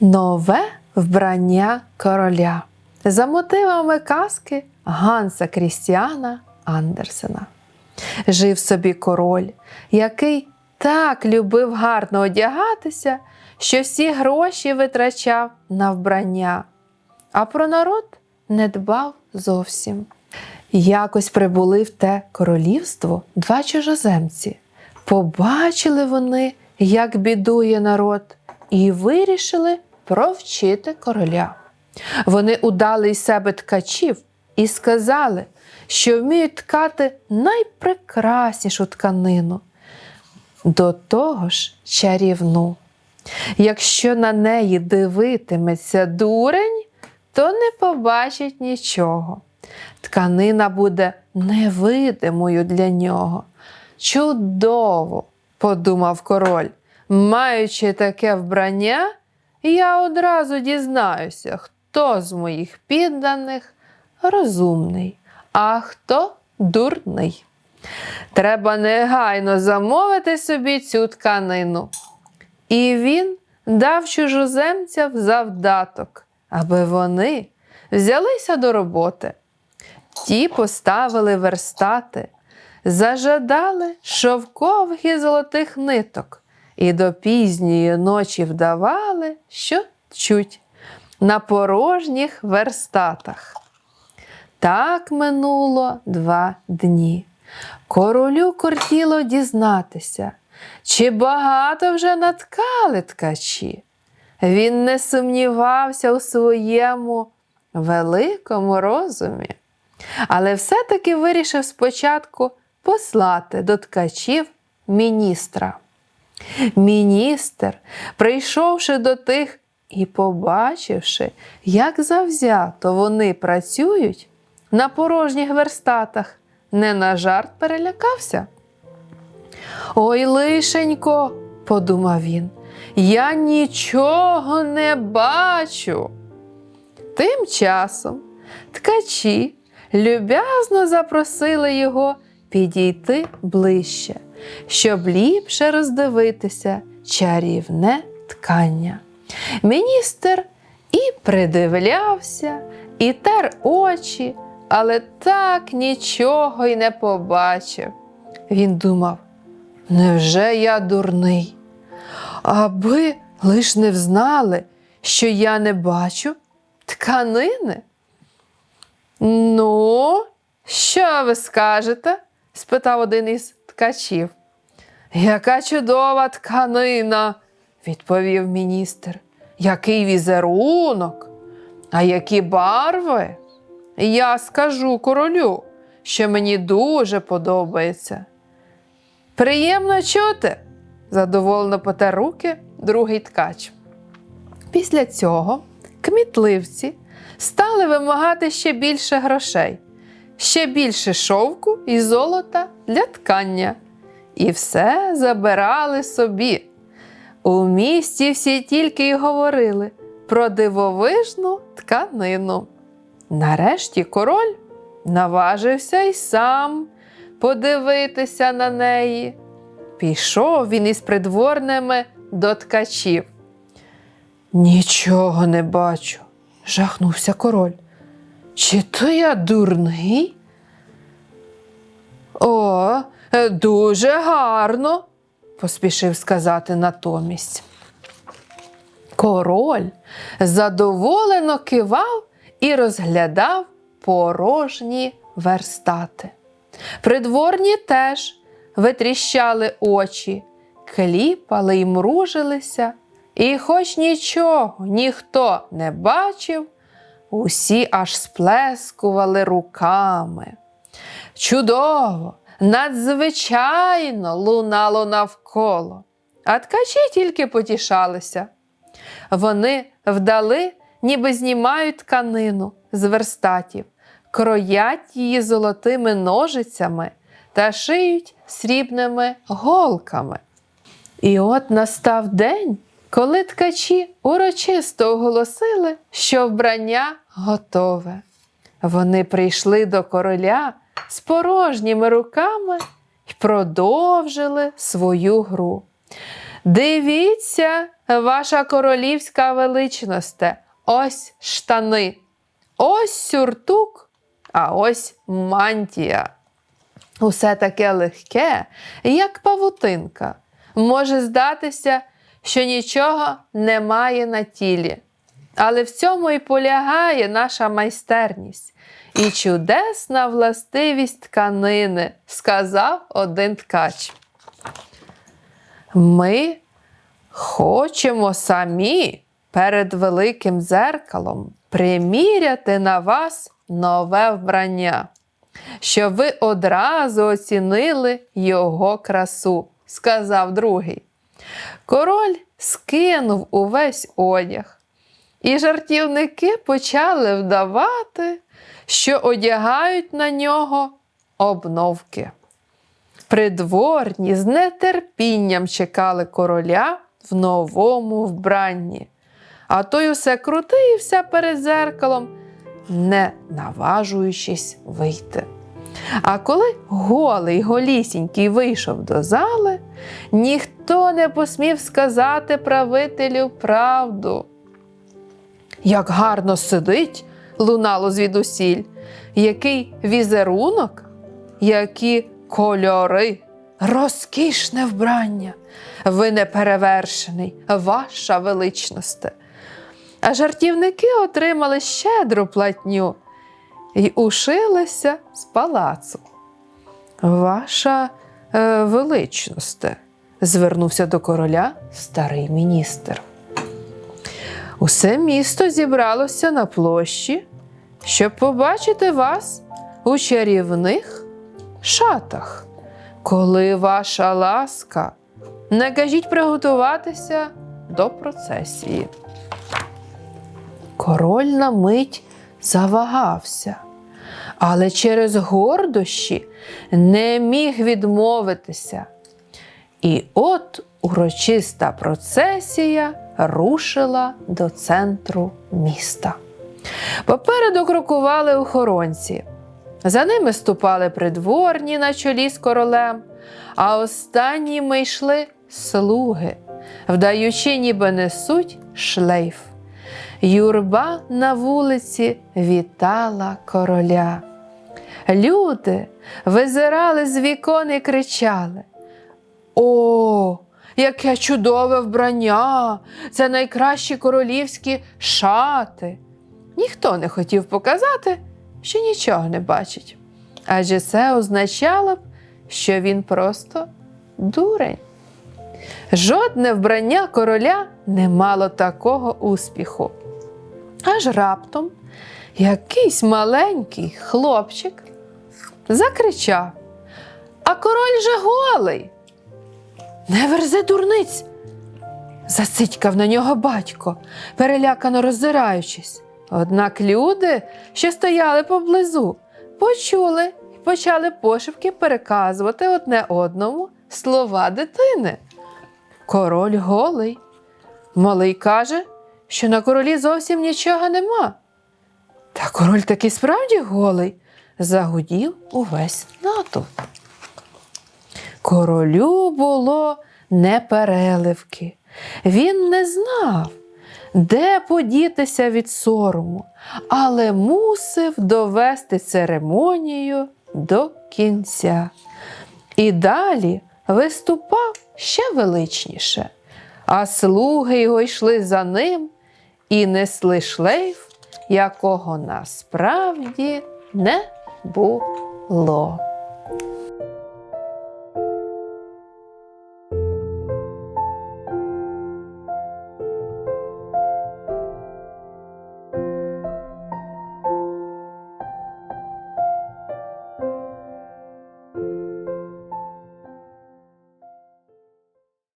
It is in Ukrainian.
Нове вбрання короля за мотивами казки Ганса Крістіана Андерсена. Жив собі король, який так любив гарно одягатися, що всі гроші витрачав на вбрання, а про народ не дбав зовсім. Якось прибули в те королівство два чужоземці. Побачили вони, як бідує народ, і вирішили провчити короля. Вони удали із себе ткачів і сказали, що вміють ткати найпрекраснішу тканину, до того ж чарівну. Якщо на неї дивитиметься дурень, то не побачить нічого. Тканина буде невидимою для нього. Чудово, подумав король. Маючи таке вбрання, я одразу дізнаюся, хто з моїх підданих розумний, а хто дурний. Треба негайно замовити собі цю тканину. І він дав чужоземцям завдаток, аби вони взялися до роботи. Ті поставили верстати, зажадали шовкових і золотих ниток, і до пізньої ночі вдавали, що чуть на порожніх верстатах. Так минуло два дні. Королю кортіло дізнатися, чи багато вже наткали ткачі. Він не сумнівався у своєму великому розумі, але все-таки вирішив спочатку послати до ткачів міністра. Міністр, прийшовши до тих і побачивши, як завзято вони працюють на порожніх верстатах, не на жарт перелякався. Ой, лишенько, подумав він, я нічого не бачу. Тим часом ткачі люб'язно запросили його підійти ближче, щоб ліпше роздивитися чарівне ткання. Міністр і придивлявся, і тер очі, але так нічого й не побачив. Він думав, невже я дурний? Аби лиш не взнали, що я не бачу тканини. Ну, що ви скажете? Спитав один із ткачів. Яка чудова тканина, відповів міністр. Який візерунок, а які барви? Я скажу королю, що мені дуже подобається. Приємно чути, задоволено потер руки другий ткач. Після цього кмітливці стали вимагати ще більше грошей, ще більше шовку і золота для ткання. І все забирали собі. У місті всі тільки й говорили про дивовижну тканину. Нарешті король наважився й сам подивитися на неї. Пішов він із придворними до ткачів. Нічого не бачу, жахнувся король. Чи то я дурний? О, е, дуже гарно, поспішив сказати натомість. Король задоволено кивав і розглядав порожні верстати. Придворні теж витріщали очі, кліпали й мружилися, і, хоч нічого ніхто не бачив, усі аж сплескували руками. Чудово, надзвичайно лунало навколо, а ткачі тільки потішалися. Вони вдали, ніби знімають тканину з верстатів, кроять її золотими ножицями та шиють срібними голками. І от настав день, коли ткачі урочисто оголосили, що вбрання готове. Вони прийшли до короля з порожніми руками і продовжили свою гру. Дивіться, ваша королівська величносте, ось штани, ось сюртук, а ось мантія. Усе таке легке, як павутинка. Може здатися, що нічого немає на тілі. Але в цьому і полягає наша майстерність і чудесна властивість тканини, сказав один ткач. Ми хочемо самі перед великим дзеркалом приміряти на вас нове вбрання, щоб ви одразу оцінили його красу, сказав другий. Король скинув увесь одяг, і жартівники почали вдавати, що одягають на нього обновки. Придворні з нетерпінням чекали короля в новому вбранні, а той усе крутився перед зеркалом, не наважуючись вийти. А коли голий голісінький вийшов до зали, ніхто не посмів сказати правителю правду. Як гарно сидить, лунало звідусіль, який візерунок, які кольори, розкішне вбрання, ви неперевершений, ваша величносте. А жартівники отримали щедру платню і ушилися з палацу. Ваша е, величносте, звернувся до короля старий міністр. Усе місто зібралося на площі, щоб побачити вас у чарівних шатах. Коли ваша ласка, не кажіть приготуватися до процесії. Король на мить завагався, але через гордощі не міг відмовитися. І от урочиста процесія рушила до центру міста. Попереду крокували охоронці. За ними ступали придворні на чолі з королем, а останніми йшли слуги, вдаючи, ніби несуть шлейф. Юрба на вулиці вітала короля. Люди визирали з вікон і кричали: О, яке чудове вбрання! Це найкращі королівські шати. Ніхто не хотів показати, що нічого не бачить. Адже це означало б, що він просто дурень. Жодне вбрання короля не мало такого успіху. Аж раптом якийсь маленький хлопчик закричав: А король же голий. Не верзи дурниць. Зацитькав на нього батько, перелякано роззираючись. Однак люди, що стояли поблизу, почули і почали пошепки переказувати одне одному слова дитини. Король голий. Малий каже, що на королі зовсім нічого нема. Та король таки справді голий, загудів увесь натовп. Королю було непереливки. Він не знав, де подітися від сорому, але мусив довести церемонію до кінця. І далі виступав ще величніше, а слуги його йшли за ним і несли шлейф, якого насправді не було.